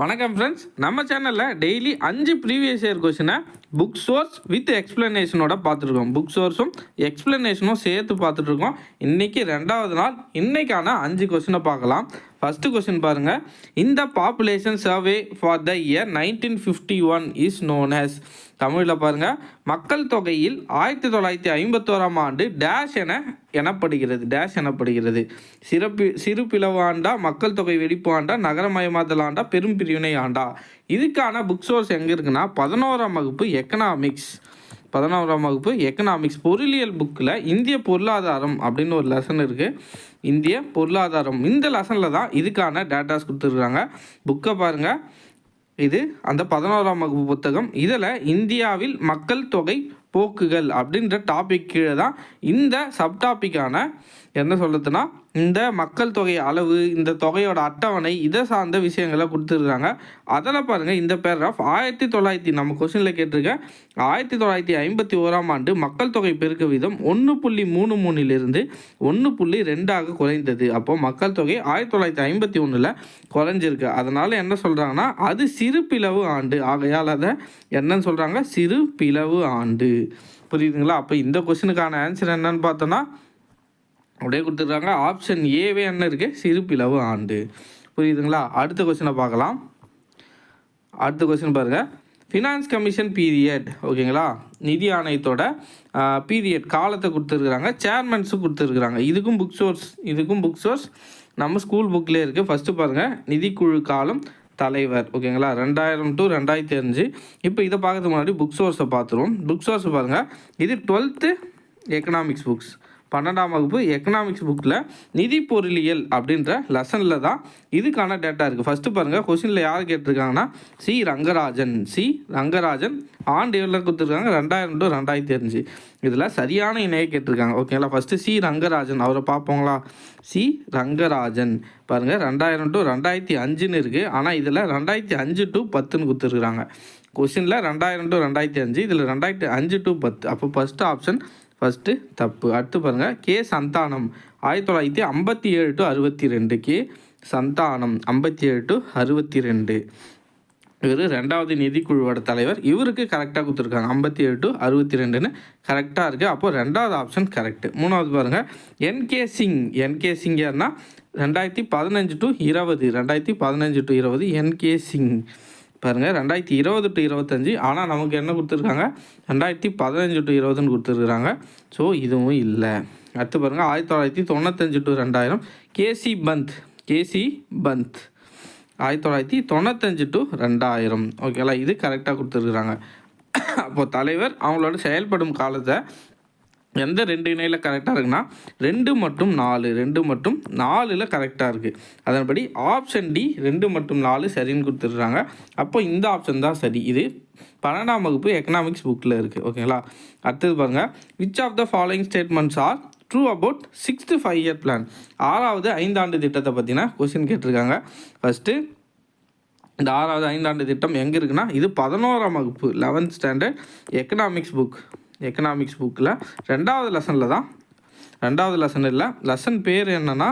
வணக்கம் ஃப்ரெண்ட்ஸ் நம்ம சேனலில் டெய்லி அஞ்சு ப்ரீவியஸ் இயர் கொஷினை புக் சோர்ஸ் வித் எக்ஸ்பிளனேஷனோட பார்த்துருக்கோம். புக் சோர்ஸும் எக்ஸ்பிளனேஷனும் சேர்த்து பார்த்துட்ருக்கோம் இன்றைக்கி ரெண்டாவது நாள். இன்னைக்கான அஞ்சு கொஷினை பார்க்கலாம். ஃபஸ்ட்டு கொஷின் பாருங்கள் இந்த population survey for the year nineteen fifty one is known as. தமிழில் பாருங்கள் மக்கள் தொகையில் ஆயிரத்தி தொள்ளாயிரத்தி ஐம்பத்தோராம் ஆண்டு டேஷ் என எனப்படுகிறது. டேஷ் எனப்படுகிறது. சிறப்பு சிறு பிளவாண்டா மக்கள் தொகை வெடிப்பு ஆண்டா நகரமயமாதல் ஆண்டா பெரும் பிரிவினை ஆண்டா. இதுக்கான புக் சோர்ஸ் எங்கே இருக்குன்னா பதினோராம் வகுப்பு எக்கனாமிக்ஸ் பதினோராம் வகுப்பு எக்கனாமிக்ஸ் பொருளியல் புக்கில் இந்திய பொருளாதாரம் அப்படின்னு ஒரு லெசன் இருக்குது இந்திய பொருளாதாரம். இந்த லெசனில் தான் இதுக்கான டேட்டாஸ் கொடுத்துருக்குறாங்க புக்கை பாருங்கள் இது அந்த பதினோராம் வகுப்பு புத்தகம். இதில் இந்தியாவில் மக்கள் தொகை போக்குகள் அப்படின்ற டாபிக் கீழே தான் இந்த சப்டாபிக்கான என்ன சொல்லுதுன்னா இந்த மக்கள் தொகை அளவு இந்த தொகையோட அட்டவணை இதை சார்ந்த விஷயங்களை கொடுத்துருக்காங்க. அதில் பாருங்கள் இந்த பேராஃப் ஆயிரத்தி தொள்ளாயிரத்தி நம்ம கொஸ்டினில் கேட்டிருக்க ஆயிரத்தி தொள்ளாயிரத்தி ஐம்பத்தி ஓராம் ஆண்டு மக்கள் தொகை பெருக்க வீதம் ஒன்று புள்ளி மூணு மூணிலிருந்து ஒன்று புள்ளி ரெண்டாக குறைந்தது. அப்போ மக்கள் தொகை ஆயிரத்தி தொள்ளாயிரத்தி ஐம்பத்தி ஒன்றில் குறைஞ்சிருக்கு. அதனால் என்ன சொல்கிறாங்கன்னா அது சிறு பிளவு ஆண்டு. ஆகையால் அதை என்னன்னு சொல்கிறாங்க சிறு பிளவு ஆண்டு. புரியுதுங்களா? அப்போ இந்த கொஸ்டினுக்கான ஆன்சர் என்னன்னு பார்த்தோன்னா அப்படியே கொடுத்துருக்காங்க. ஆப்ஷன் ஏவே என்ன இருக்குது சிறுப்பிளவு ஆண்டு. புரியுதுங்களா? அடுத்த கொஸ்டினை பார்க்கலாம். அடுத்த கொஸ்டின் பாருங்கள் ஃபினான்ஸ் கமிஷன் பீரியட் ஓகேங்களா நிதி ஆணையத்தோட பீரியட் காலத்தை கொடுத்துருக்குறாங்க. சேர்மன்ஸும் கொடுத்துருக்குறாங்க. இதுக்கும் புக் சோர்ஸ் இதுக்கும் புக் சோர்ஸ் நம்ம ஸ்கூல் புக்லேயே இருக்குது ஃபஸ்ட்டு பாருங்கள் நிதிக்குழு காலம் தலைவர். ஓகேங்களா ரெண்டாயிரம் டு ரெண்டாயிரத்தி அஞ்சு இப்போ இதை பார்க்கறதுக்கு முன்னாடி புக் சோர்ஸை பார்த்துருவோம். புக் சோர்ஸ் பாருங்கள் இது டுவெல்த்து எக்கனாமிக்ஸ் புக்ஸ் பன்னெண்டாம் வகுப்பு எக்கனாமிக்ஸ் புக்கில் நிதி பொருளியல் அப்படின்ற லெசனில் தான் இதுக்கான டேட்டா இருக்குது ஃபஸ்ட்டு பாருங்கள் கொஷினில் யார் கேட்டிருக்காங்கன்னா சி ரங்கராஜன். சி ரங்கராஜன் ஆண்டு எவ்வளோ கொடுத்துருக்காங்க? ரெண்டாயிரம் டு ரெண்டாயிரத்தி அஞ்சு. இதில் சரியான இணையை கேட்டிருக்காங்க. ஓகேங்களா ஃபஸ்ட்டு சி ரங்கராஜன். அவரை பார்ப்போங்களா? சி ரங்கராஜன். பாருங்கள் ரெண்டாயிரம் டு ரெண்டாயிரத்தி அஞ்சுன்னு இருக்குது ஆனால் இதில் ரெண்டாயிரத்தி அஞ்சு டு பத்துன்னு கொடுத்துருக்குறாங்க கொஷினில் ரெண்டாயிரம் டு ரெண்டாயிரத்தி அஞ்சு இதில் ரெண்டாயிரத்தி அஞ்சு டு பத்து. அப்போ ஃபஸ்ட்டு ஆப்ஷன் ஃபஸ்ட்டு தப்பு. அடுத்து பாருங்கள் கே சந்தானம். ஆயிரத்தி தொள்ளாயிரத்தி ஐம்பத்தி ஏழு டு அறுபத்தி ரெண்டு கே சந்தானம். ஐம்பத்தி ஏழு டு அறுபத்தி ரெண்டு. இவர் ரெண்டாவது நிதிக்குழுவோட தலைவர். இவருக்கு கரெக்டாக கொடுத்துருக்காங்க. ஐம்பத்தி ஏழு டு அறுபத்தி ரெண்டுன்னு கரெக்டாக இருக்குது அப்போது ரெண்டாவது ஆப்ஷன் கரெக்டு மூணாவது பாருங்கள் என்கே சிங் என்கே சிங் யார்னா ரெண்டாயிரத்தி பதினஞ்சு டு இருபது. ரெண்டாயிரத்தி பதினஞ்சு டு இருபது என்கே சிங் பாருங்கள் ரெண்டாயிரத்தி இருபது டு இருபத்தஞ்சி. ஆனால் நமக்கு என்ன கொடுத்துருக்காங்க? ரெண்டாயிரத்தி பதினஞ்சு டு இருபதுன்னு கொடுத்துருக்குறாங்க. ஸோ இதுவும் இல்லை. அடுத்து பாருங்கள் ஆயிரத்தி தொள்ளாயிரத்தி தொண்ணூத்தஞ்சு டு ரெண்டாயிரம். கேசி பந்த். கேசி பந்த். ஆயிரத்தி தொள்ளாயிரத்தி தொண்ணூத்தஞ்சு டு ரெண்டாயிரம். ஓகேங்களா இது கரெக்டாக கொடுத்துருக்குறாங்க. அப்போது தலைவர் அவங்களோட செயல்படும் காலத்தை எந்த ரெண்டு இணையில் கரெக்டாக இருக்குன்னா ரெண்டு மற்றும் நாலு ரெண்டு மற்றும் நாலில் கரெக்டாக இருக்குது அதன்படி ஆப்ஷன் டி ரெண்டு மற்றும் நாலு சரின்னு கொடுத்துட்றாங்க. அப்போ இந்த ஆப்ஷன் தான் சரி. இது பன்னெண்டாம் வகுப்பு எக்கனாமிக்ஸ் புக்கில் இருக்குது ஓகேங்களா அடுத்தது பாருங்கள் which of the following statements are true about sixth five year plan ஆறாவது ஐந்தாண்டு திட்டத்தை பற்றினா கொஸ்டின் கேட்டிருக்காங்க. ஃபஸ்ட்டு இந்த ஆறாவது ஐந்தாண்டு திட்டம் எங்கே இருக்குன்னா இது பதினோராம் வகுப்பு eleventh standard economics book economics புக்கில் ரெண்டாவது லெசனில் தான் ரெண்டாவது லெசன் இல்லை. லெசன் பேர் என்னென்னா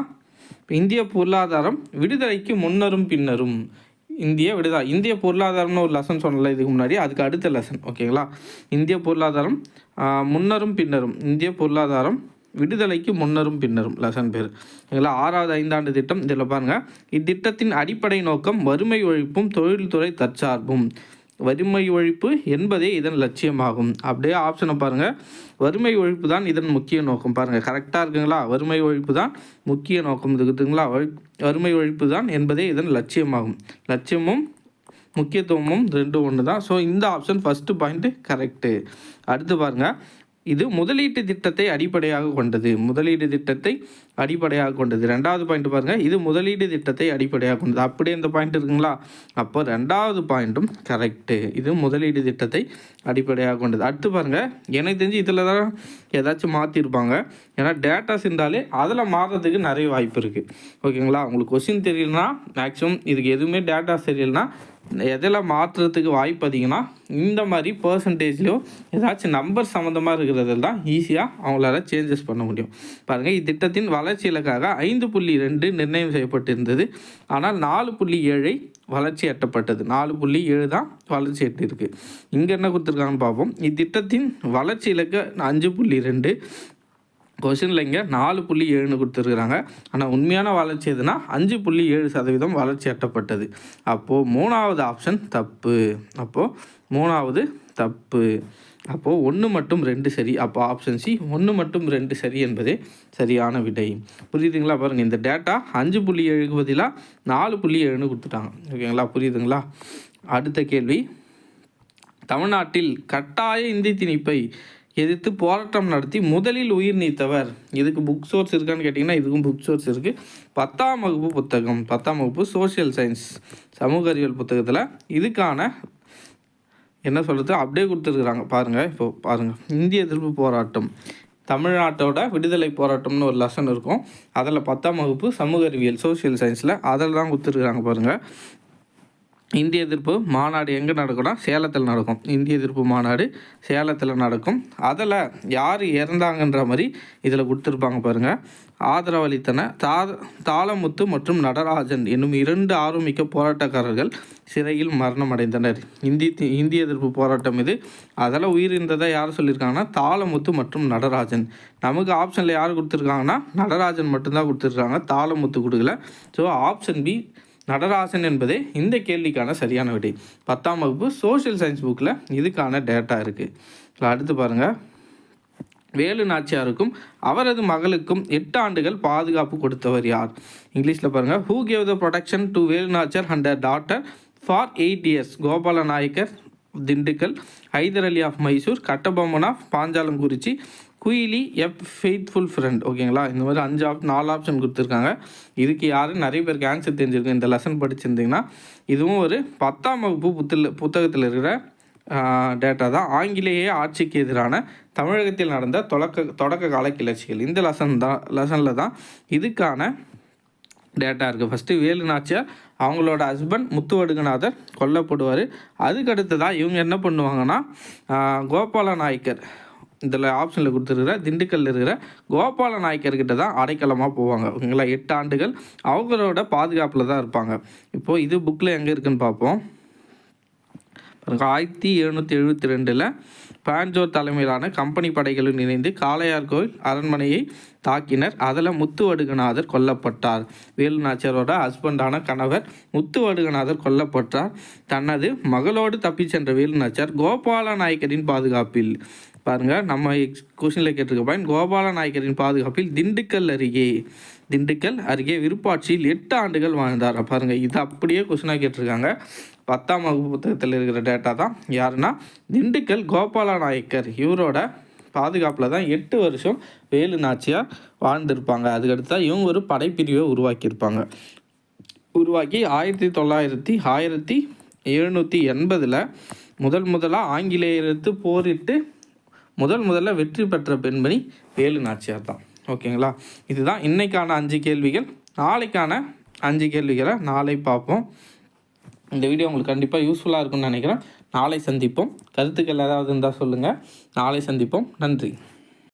இந்திய பொருளாதாரம் விடுதலைக்கு முன்னரும் பின்னரும். இந்திய விடுதலை இந்திய பொருளாதாரம்னு ஒரு லெசன் சொன்னல இதுக்கு முன்னாடி அதுக்கு அடுத்த லெசன் ஓகேங்களா இந்திய பொருளாதாரம் முன்னரும் பின்னரும். இந்திய பொருளாதாரம் விடுதலைக்கு முன்னரும் பின்னரும் லெசன் பேர். ஓகேங்களா ஆறாவது ஐந்தாண்டு திட்டம் இதில் பாருங்கள் இத்திட்டத்தின் அடிப்படை நோக்கம் வறுமை ஒழிப்பும் தொழில்துறை தற்சார்பும். வறுமை ஒழிப்பு என்பதே இதன் லட்சியமாகும். அப்படியே ஆப்ஷனை பாருங்கள் வறுமை ஒழிப்பு தான் இதன் முக்கிய நோக்கம். பாருங்கள் கரெக்டாக இருக்குங்களா? வறுமை ஒழிப்பு தான் முக்கிய நோக்கம். இருக்குதுங்களா? வறுமை ஒழிப்பு தான் என்பதே இதன் லட்சியமாகும். லட்சியமும் முக்கியத்துவமும் ரெண்டும் ஒன்று தான். ஸோ இந்த ஆப்ஷன் ஃபஸ்ட்டு பாயிண்ட்டு கரெக்டு அடுத்து பாருங்கள் இது முதலீட்டு திட்டத்தை அடிப்படையாக கொண்டது. முதலீடு திட்டத்தை அடிப்படையாக கொண்டது. ரெண்டாவது பாயிண்ட் பாருங்கள் இது முதலீடு திட்டத்தை அடிப்படையாக கொண்டது. அப்படியே இந்த பாயிண்ட் இருக்குங்களா? அப்போ ரெண்டாவது பாயிண்ட்டும் கரெக்டு இது முதலீடு திட்டத்தை அடிப்படையாக கொண்டது. அடுத்து பாருங்கள் எனக்கு தெரிஞ்சு இதில் தான் ஏதாச்சும் மாற்றிருப்பாங்க ஏன்னா டேட்டாஸ் இருந்தாலே அதில் மாறுறதுக்கு நிறைய வாய்ப்பு இருக்குது ஓகேங்களா? உங்களுக்கு கொஸ்டின் தெரியலனா மேக்ஸிமம் இதுக்கு எதுவுமே டேட்டாஸ் தெரியலனா எதில் மாற்றுறதுக்கு வாய்ப்பு அதிகம்னா இந்த மாதிரி பர்சன்டேஜ்லையோ ஏதாச்சும் நம்பர் சம்மந்தமாக இருக்கிறதில் தான் ஈஸியாக அவங்களால சேஞ்சஸ் பண்ண முடியும். பாருங்கள் இத்திட்டத்தின் வள வளர்ச்சி இலக்காக ஐந்து புள்ளி ரெண்டு நிர்ணயம் செய்யப்பட்டிருந்தது. ஆனால் நாலு புள்ளி ஏழை வளர்ச்சி எட்டப்பட்டது. நாலு புள்ளி ஏழு தான் வளர்ச்சி எட்டிருக்கு இங்கே என்ன கொடுத்துருக்காங்கன்னு பார்ப்போம். இத்திட்டத்தின் வளர்ச்சி இலக்கு அஞ்சு புள்ளி ரெண்டு. கொஷினில் இங்கே நாலு புள்ளி ஏழுன்னு கொடுத்துருக்குறாங்க. ஆனால் உண்மையான வளர்ச்சி எதுனா அஞ்சு புள்ளி ஏழு சதவீதம் வளர்ச்சி எட்டப்பட்டது. அப்போது மூணாவது ஆப்ஷன் தப்பு. அப்போது மூணாவது தப்பு. அப்போது ஒன்று மட்டும் ரெண்டு சரி அப்போ ஆப்ஷன் சி ஒன்று மட்டும் ரெண்டு சரி என்பதே சரியான விடை. புரியுதுங்களா? பாருங்கள் இந்த டேட்டா அஞ்சு புள்ளி ஏழுக்கு பதிலாக நாலு புள்ளி ஏழுன்னு கொடுத்துட்டாங்க. ஓகேங்களா? புரியுதுங்களா? அடுத்த கேள்வி. தமிழ்நாட்டில் கட்டாய இந்தி திணிப்பை எதிர்த்து போராட்டம் நடத்தி முதலில் உயிர் நீத்தவர் இதுக்கு புக் சோர்ஸ் இருக்கான்னு கேட்டிங்கன்னா இதுக்கும் புக் சோர்ஸ் இருக்குது பத்தாம் வகுப்பு புத்தகம் பத்தாம் வகுப்பு சோசியல் சயின்ஸ் சமூக அறிவியல் புத்தகத்தில் இதுக்கான என்ன சொல்கிறது அப்படியே கொடுத்துருக்குறாங்க. பாருங்கள் இப்போது பாருங்கள் இந்திய எதிர்ப்பு போராட்டம். தமிழ்நாட்டோட விடுதலை போராட்டம்னு ஒரு லெசன் இருக்கும். அதில் பத்தாம் வகுப்பு சமூக அறிவியல் சோஷியல் சயின்ஸில் அதில் தான் கொடுத்துருக்குறாங்க பாருங்கள் இந்திய எதிர்ப்பு மாநாடு எங்கே நடக்கும்னா சேலத்தில் நடக்கும். இந்திய எதிர்ப்பு மாநாடு சேலத்தில் நடக்கும். அதில் யார் இறந்தாங்கன்ற மாதிரி இதில் கொடுத்துருப்பாங்க பாருங்கள் ஆதரவளித்தன தா தாளமுத்து மற்றும் நடராஜன் என்னும் இரண்டு ஆர்வமிக்க போராட்டக்காரர்கள் சிறையில் மரணம் அடைந்தனர் இந்தி இந்திய எதிர்ப்பு போராட்டம் இது. அதில் உயிரிழந்ததை யார் சொல்லியிருக்காங்கன்னா தாளமுத்து மற்றும் நடராஜன். நமக்கு ஆப்ஷனில் யார் கொடுத்துருக்காங்கன்னா நடராஜன் மட்டும்தான் கொடுத்துருக்காங்க. தாளமுத்து கொடுக்கல. ஸோ ஆப்ஷன் பி நடராசன் என்பதே இந்த கேள்விக்கான சரியான விடை. பத்தாம் வகுப்பு சோஷியல் சயின்ஸ் புக்கில் இதுக்கான டேட்டா இருக்குது அடுத்து பாருங்கள் வேலு நாச்சியாருக்கும் அவரது மகளுக்கும் எட்டு ஆண்டுகள் பாதுகாப்பு கொடுத்தவர் யார்? இங்கிலீஷில் பாருங்கள் who gave the protection to Velu Nachiyar and daughter for eight years Gopala Nayakkar Dindigul Hyder Ali of Mysore Kattabomman of Panchalankurichi Kuyili எப் ஃபெய்த்ஃபுல் ஃப்ரெண்ட் ஓகேங்களா? இந்த மாதிரி அஞ்சு ஆப் நாலு ஆப்ஷன் கொடுத்துருக்காங்க. இதுக்கு யாரும் நிறைய பேருக்கு ஆன்சர் தெரிஞ்சிருக்கு இந்த லெசன் படிச்சிருந்தீங்கன்னா இதுவும் ஒரு பத்தாம் வகுப்பு புத்தில் புத்தகத்தில் இருக்கிற டேட்டா தான். ஆங்கிலேய ஆட்சிக்கு எதிரான தமிழகத்தில் நடந்த தொடக்க தொடக்க கால கிளர்ச்சிகள். இந்த லெசன் தான் லெசனில் தான் இதுக்கான டேட்டா இருக்குது ஃபஸ்ட்டு வேலு நாச்சியார் அவங்களோட ஹஸ்பண்ட் முத்துவடுகநாதர் கொல்லப்படுவார். அதுக்கடுத்து தான் இவங்க என்ன பண்ணுவாங்கன்னா கோபால நாயக்கர் இதில் ஆப்ஷனில் கொடுத்துருக்கிற திண்டுக்கல்ல இருக்கிற கோபால நாயக்கர்கிட்ட தான் அடைக்கலமாக போவாங்க. ஓகேங்களா எட்டு ஆண்டுகள் அவங்களோட பாதுகாப்பில் தான் இருப்பாங்க. இப்போது இது புக்கில் எங்கே இருக்குன்னு பார்ப்போம். ஆயிரத்தி எழுநூற்றி எழுபத்தி ரெண்டில் பாஞ்சோர் தலைமையிலான கம்பெனி படைகளுடன் இணைந்து காளையார் கோவில் அரண்மனையை தாக்கினர். அதில் முத்துவடுகநாதர் கொல்லப்பட்டார். வேலுநாச்சியாரோட ஹஸ்பண்டான கணவர் முத்துவடுகநாதர் கொல்லப்பட்டார். தனது மகளோடு தப்பிச் சென்ற வேலு நாச்சியார் கோபால நாயக்கரின் பாதுகாப்பில் பாருங்கள் நம்ம கொஷினில் கேட்டிருக்க பாயிண்ட் கோபால நாயக்கரின் பாதுகாப்பில் திண்டுக்கல் அருகே திண்டுக்கல் அருகே விருப்பாட்சியில் எட்டு ஆண்டுகள் வாழ்ந்தார். பாருங்கள் இது அப்படியே கொஷினாக கேட்டிருக்காங்க. பத்தாம் வகுப்பு புத்தகத்தில் இருக்கிற டேட்டா தான். யாருன்னா திண்டுக்கல் கோபால நாயக்கர் இவரோட பாதுகாப்பில் தான் எட்டு வருஷம் வேலு நாச்சியாக வாழ்ந்திருப்பாங்க. அதுக்கடுத்து தான் இவங்க ஒரு படைப்பிரிவை உருவாக்கியிருப்பாங்க. உருவாக்கி ஆயிரத்தி தொள்ளாயிரத்தி ஆயிரத்தி எழுநூற்றி எண்பதில் முதல் முதலாக ஆங்கிலேயருக்கு போரிட்டு முதல் முதல்ல வெற்றி பெற்ற பெண்மணி வேலு நாச்சியார் தான். ஓகேங்களா? இதுதான் இன்றைக்கான அஞ்சு கேள்விகள். நாளைக்கான அஞ்சு கேள்விகளை நாளை பார்ப்போம். இந்த வீடியோ உங்களுக்கு கண்டிப்பாக யூஸ்ஃபுல்லாக இருக்கும்னு நினைக்கிறேன். நாளை சந்திப்போம். கருத்துக்கள் ஏதாவது இருந்தால் சொல்லுங்கள் நாளை சந்திப்போம். நன்றி.